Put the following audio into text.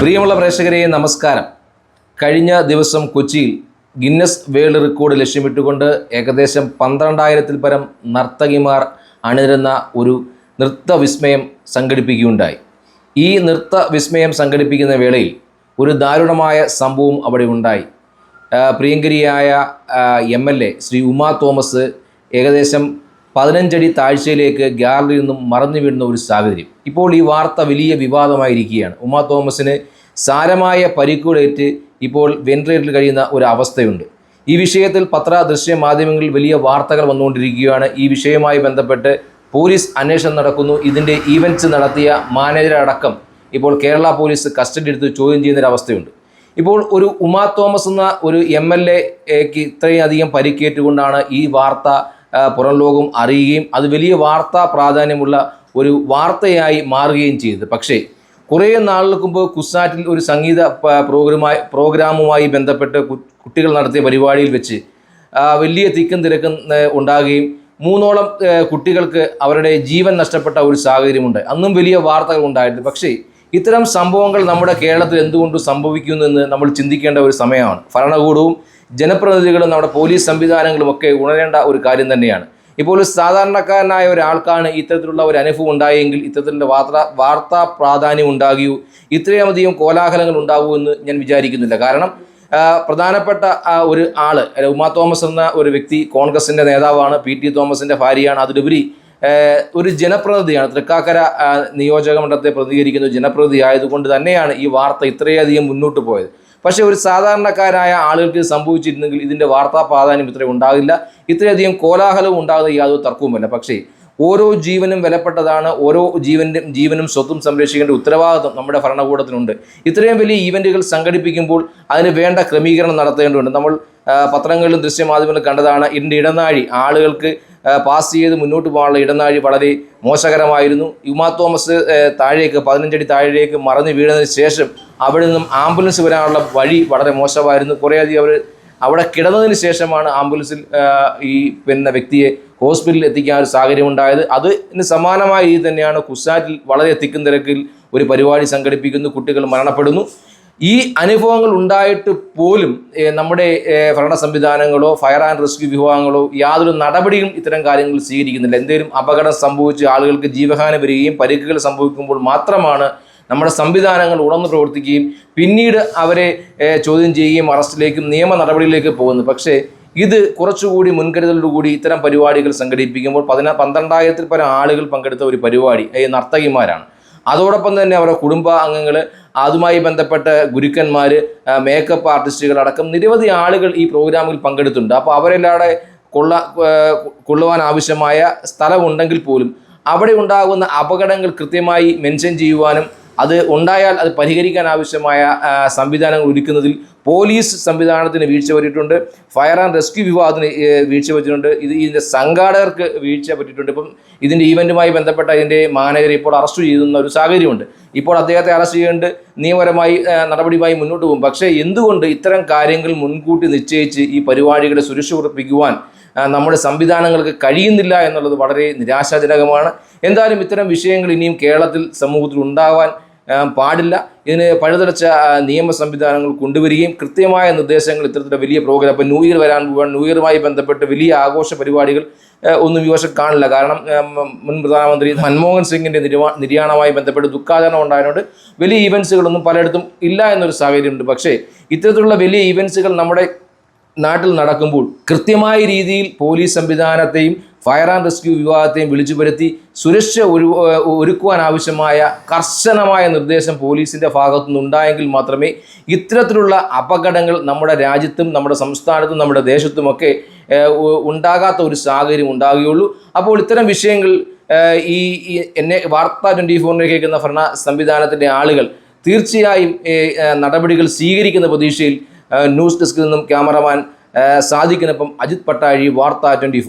പ്രിയമുള്ള പ്രേക്ഷകരെ നമസ്കാരം. കഴിഞ്ഞ ദിവസം കൊച്ചിയിൽ ഗിന്നസ് വേൾഡ് റെക്കോർഡ് ലക്ഷ്യമിട്ടുകൊണ്ട് ഏകദേശം പന്ത്രണ്ടായിരത്തിൽ പരം നർത്തകിമാർ അണിനിരുന്ന ഒരു നൃത്ത വിസ്മയം സംഘടിപ്പിക്കുകയുണ്ടായി. ഈ നൃത്ത വിസ്മയം സംഘടിപ്പിക്കുന്ന വേളയിൽ ഒരു ദാരുണമായ സംഭവം അവിടെ ഉണ്ടായി. പ്രിയങ്കരിയായ M L A Shri Uma Thomas ഏകദേശം പതിനഞ്ചടി താഴ്ചയിലേക്ക് ഗ്യാലറിയിൽ നിന്നും മറഞ്ഞു വീഴുന്ന ഒരു സാഹചര്യം. ഇപ്പോൾ ഈ വാർത്ത വലിയ വിവാദമായിരിക്കുകയാണ്. ഉമാ തോമസിന് സാരമായ പരിക്കുകളേറ്റ് ഇപ്പോൾ വെന്റിലേറ്ററിൽ കഴിയുന്ന ഒരു അവസ്ഥയുണ്ട്. ഈ വിഷയത്തിൽ പത്ര ദൃശ്യ മാധ്യമങ്ങളിൽ വലിയ വാർത്തകൾ വന്നുകൊണ്ടിരിക്കുകയാണ്. ഈ വിഷയവുമായി ബന്ധപ്പെട്ട് പോലീസ് അന്വേഷണം നടക്കുന്നു. ഇതിന്റെ ഈവന്റ്സ് നടത്തിയ മാനേജർ അടക്കം ഇപ്പോൾ കേരള പോലീസ് കസ്റ്റഡി എടുത്ത് ചോദ്യം ചെയ്യുന്ന ഒരു അവസ്ഥയുണ്ട്. ഇപ്പോൾ ഒരു ഉമാ തോമസ് എന്ന ഒരു എം എൽ എക്ക് ഇത്രയും അധികം പരിക്കേറ്റുകൊണ്ടാണ് ഈ വാർത്ത പുറം ലോകം അറിയുകയും അത് വലിയ വാർത്താ പ്രാധാന്യമുള്ള ഒരു വാർത്തയായി മാറുകയും ചെയ്തത് പക്ഷേ കുറേ നാളുകൾക്ക് മുമ്പ് കുസാറ്റിൽ ഒരു സംഗീത പ്രോഗ്രാമായി പ്രോഗ്രാമുമായി ബന്ധപ്പെട്ട് കുട്ടികൾ നടത്തിയ പരിപാടിയിൽ വെച്ച് വലിയ തിക്കും തിരക്കും ഉണ്ടാകുകയും മൂന്നോളം കുട്ടികൾക്ക് അവരുടെ ജീവൻ നഷ്ടപ്പെട്ട ഒരു സാഹചര്യമുണ്ട്. അന്നും വലിയ വാർത്തകൾ ഉണ്ടായിരുന്നു. പക്ഷേ ഇത്തരം സംഭവങ്ങൾ നമ്മുടെ കേരളത്തിൽ എന്തുകൊണ്ട് സംഭവിക്കുന്നു എന്ന് നമ്മൾ ചിന്തിക്കേണ്ട ഒരു സമയമാണ്. ഭരണകൂടവും ജനപ്രതിനിധികളും നമ്മുടെ പോലീസ് സംവിധാനങ്ങളും ഒക്കെ ഉണരേണ്ട ഒരു കാര്യം തന്നെയാണ്. ഇപ്പോൾ ഒരു സാധാരണക്കാരനായ ഒരാൾക്കാണ് ഇത്തരത്തിലുള്ള ഒരു അനുഭവം ഉണ്ടായെങ്കിൽ ഇത്തരത്തിലുള്ള വാർത്ത വാർത്താ പ്രാധാന്യം ഉണ്ടാകുകയോ ഇത്രയധികം കോലാഹലങ്ങൾ ഉണ്ടാകൂ എന്ന് ഞാൻ വിചാരിക്കുന്നില്ല. കാരണം പ്രധാനപ്പെട്ട ഒരു ആൾ ഉമാ തോമസ് എന്ന ഒരു വ്യക്തി കോൺഗ്രസിന്റെ നേതാവാണ് പി ടി തോമസിന്റെ ഭാര്യയാണ് അതിലുപരി ഒരു ജനപ്രതിനിധിയാണ്. തൃക്കാക്കര നിയോജക മണ്ഡലത്തെ പ്രതികരിക്കുന്ന ജനപ്രതിനിധി ആയതുകൊണ്ട് തന്നെയാണ് ഈ വാർത്ത ഇത്രയധികം മുന്നോട്ട് പോയത്. പക്ഷേ ഒരു സാധാരണക്കാരായ ആളുകൾക്ക് സംഭവിച്ചിരുന്നെങ്കിൽ ഇതിന്റെ വാർത്താ പ്രാധാന്യം ഇത്രയും ഉണ്ടാകില്ല. ഇത്രയധികം കോലാഹലവും ഉണ്ടാകുന്ന യാതൊരു തർക്കവുമല്ല. പക്ഷേ ഓരോ ജീവനും വിലപ്പെട്ടതാണ് ഓരോ ജീവന്റെ ജീവനും സ്വത്തും സംരക്ഷിക്കേണ്ട ഉത്തരവാദിത്വം നമ്മുടെ ഭരണകൂടത്തിനുണ്ട്. ഇത്രയും വലിയ ഈവന്റുകൾ സംഘടിപ്പിക്കുമ്പോൾ അതിന് വേണ്ട ക്രമീകരണം നടത്തേണ്ടതുണ്ട്. നമ്മൾ പത്രങ്ങളിലും ദൃശ്യമാധ്യമങ്ങളിലും കണ്ടതാണ് ഇതിന്റെ ഇടനാഴി. ആളുകൾക്ക് പാസ് ചെയ്ത് മുന്നോട്ട് പോകാനുള്ള ഇടനാഴി വളരെ മോശകരമായിരുന്നു. യുമാ തോമസ് താഴേക്ക് പതിനഞ്ചടി താഴേക്ക് മറഞ്ഞു വീണതിന് ശേഷം അവിടെ നിന്നും ആംബുലൻസ് വരാനുള്ള വഴി വളരെ മോശമായിരുന്നു. കുറേയധികം അവർ അവിടെ കിടന്നതിന് ശേഷമാണ് ആംബുലൻസിൽ ഈ പിന്നെ വ്യക്തിയെ ഹോസ്പിറ്റലിൽ എത്തിക്കാൻ ഒരു സാഹചര്യം ഉണ്ടായത്. അതിന് സമാനമായ രീതി തന്നെയാണ് കുസാറ്റിൽ വളരെ തിക്കും തിരക്കിൽ ഒരു പരിപാടി സംഘടിപ്പിക്കുന്നു. കുട്ടികൾ മരണപ്പെടുന്നു. ഈ അനുഭവങ്ങൾ ഉണ്ടായിട്ട് പോലും നമ്മുടെ ഭരണ സംവിധാനങ്ങളോ ഫയർ ആൻഡ് റെസ്ക്യൂ വിഭാഗങ്ങളോ യാതൊരു നടപടിയും ഇത്തരം കാര്യങ്ങൾ സ്വീകരിക്കുന്നില്ല. എന്തെങ്കിലും അപകടം സംഭവിച്ച് ആളുകൾക്ക് ജീവഹാനി വരികയും പരിക്കുകൾ സംഭവിക്കുമ്പോൾ മാത്രമാണ് നമ്മുടെ സംവിധാനങ്ങൾ ഉണർന്നു പ്രവർത്തിക്കുകയും പിന്നീട് അവരെ ചോദ്യം ചെയ്യുകയും അറസ്റ്റിലേക്കും നിയമ നടപടിയിലേക്ക് പോകുന്നു പക്ഷേ ഇത് കുറച്ചുകൂടി മുൻകരുതലോടുകൂടി ഇത്തരം പരിപാടികൾ സംഘടിപ്പിക്കുമ്പോൾ പതിനാ പന്ത്രണ്ടായിരത്തിൽ പരം ആളുകൾ പങ്കെടുത്ത ഒരു പരിപാടി നർത്തകിമാരാണ്. അതോടൊപ്പം തന്നെ അവരുടെ കുടുംബ അംഗങ്ങൾ അതുമായി ബന്ധപ്പെട്ട ഗുരുക്കന്മാർ മേക്കപ്പ് ആർട്ടിസ്റ്റുകൾ അടക്കം നിരവധി ആളുകൾ ഈ പ്രോഗ്രാമിൽ പങ്കെടുത്തിട്ടുണ്ട്. അപ്പോൾ അവരെല്ലാടെ കൊള്ള കൊള്ളുവാൻ ആവശ്യമായ സ്ഥലമുണ്ടെങ്കിൽ പോലും അവിടെ ഉണ്ടാകുന്ന അപകടങ്ങൾ കൃത്യമായി മെൻഷൻ ചെയ്യുവാനും അത് ഉണ്ടായാൽ അത് പരിഹരിക്കാൻ ആവശ്യമായ സംവിധാനങ്ങൾ ഒരുക്കുന്നതിൽ പോലീസ് സംവിധാനത്തിന് വീഴ്ച പറ്റിയിട്ടുണ്ട്. ഫയർ ആൻഡ് റെസ്ക്യൂ വിഭാഗത്തിന് വീഴ്ച പറ്റിയിട്ടുണ്ട്. ഇത് ഇതിന്റെ സംഘാടകർക്ക് വീഴ്ച പറ്റിയിട്ടുണ്ട്. ഇപ്പം ഇതിന്റെ ഈവന്റുമായി ബന്ധപ്പെട്ട ഇതിന്റെ മാനേജർ ഇപ്പോൾ അറസ്റ്റ് ചെയ്യുന്ന ഒരു സാഹചര്യമുണ്ട്. ഇപ്പോൾ അദ്ദേഹത്തെ അറസ്റ്റ് ചെയ്യേണ്ട നിയമപരമായി നടപടിയുമായി മുന്നോട്ട് പോകും. പക്ഷേ എന്തുകൊണ്ട് ഇത്തരം കാര്യങ്ങൾ മുൻകൂട്ടി നിശ്ചയിച്ച് ഈ പരിപാടികളെ സുരക്ഷ ഉറപ്പിക്കുവാൻ ആ, നമ്മുടെ സംവിധാനങ്ങൾക്ക് കഴിയുന്നില്ല എന്നുള്ളത് വളരെ നിരാശാജനകമാണ്. എന്തായാലും ഇത്തരം വിഷയങ്ങൾ ഇനിയും കേരളത്തിൽ സമൂഹത്തിൽ ഉണ്ടാവാൻ പാടില്ല. ഇതിന് പഴുതടച്ച നിയമ സംവിധാനങ്ങൾ കൊണ്ടുവരികയും കൃത്യമായ നിർദ്ദേശങ്ങൾ ഇത്തരത്തിലുള്ള വലിയ പ്രോഗ്രാം ഇപ്പം ന്യൂ ഇയർ വരാൻ പോകാൻ ന്യൂ ഇയറുമായി ബന്ധപ്പെട്ട് വലിയ ആഘോഷ പരിപാടികൾ ഒന്നും ഈ കാണില്ല. കാരണം മുൻ പ്രധാനമന്ത്രി മൻമോഹൻ സിംഗിന്റെ നിര്യാ നിര്യാണവുമായി ബന്ധപ്പെട്ട് ദുഃഖാചരണം ഉണ്ടായതുകൊണ്ട് വലിയ ഈവൻസുകളൊന്നും പലയിടത്തും ഇല്ല എന്നൊരു സാഹചര്യമുണ്ട്. പക്ഷേ ഇത്തരത്തിലുള്ള വലിയ ഈവൻസുകൾ നമ്മുടെ നാട്ടിൽ നടക്കുമ്പോൾ കൃത്യമായ രീതിയിൽ പോലീസ് സംവിധാനത്തെയും ഫയർ ആൻഡ് റെസ്ക്യൂ വിഭാഗത്തെയും വിളിച്ചു വരുത്തി സുരക്ഷ ഒരു ഒരുക്കുവാൻ ആവശ്യമായ കർശനമായ നിർദ്ദേശം പോലീസിന്റെ ഭാഗത്തു നിന്നുണ്ടായെങ്കിൽ മാത്രമേ ഇത്തരത്തിലുള്ള അപകടങ്ങൾ നമ്മുടെ രാജ്യത്തും നമ്മുടെ സംസ്ഥാനത്തും നമ്മുടെ ദേശത്തുമൊക്കെ ഉണ്ടാകാത്ത ഒരു സാഹചര്യം ഉണ്ടാകുകയുള്ളൂ. അപ്പോൾ ഇത്തരം വിഷയങ്ങൾ ഈ എന്നെ വാർത്ത ട്വന്റി ഫോറിനെ കേൾക്കുന്ന ഭരണ സംവിധാനത്തിന്റെ ആളുകൾ തീർച്ചയായും നടപടികൾ സ്വീകരിക്കുന്ന പ്രതീക്ഷയിൽ ന്യൂസ് ഡെസ്കിൽ നിന്നും ക്യാമറമാൻ സാദിഖിനൊപ്പം അജിത് പട്ടാഴി വാർത്ത ട്വന്റി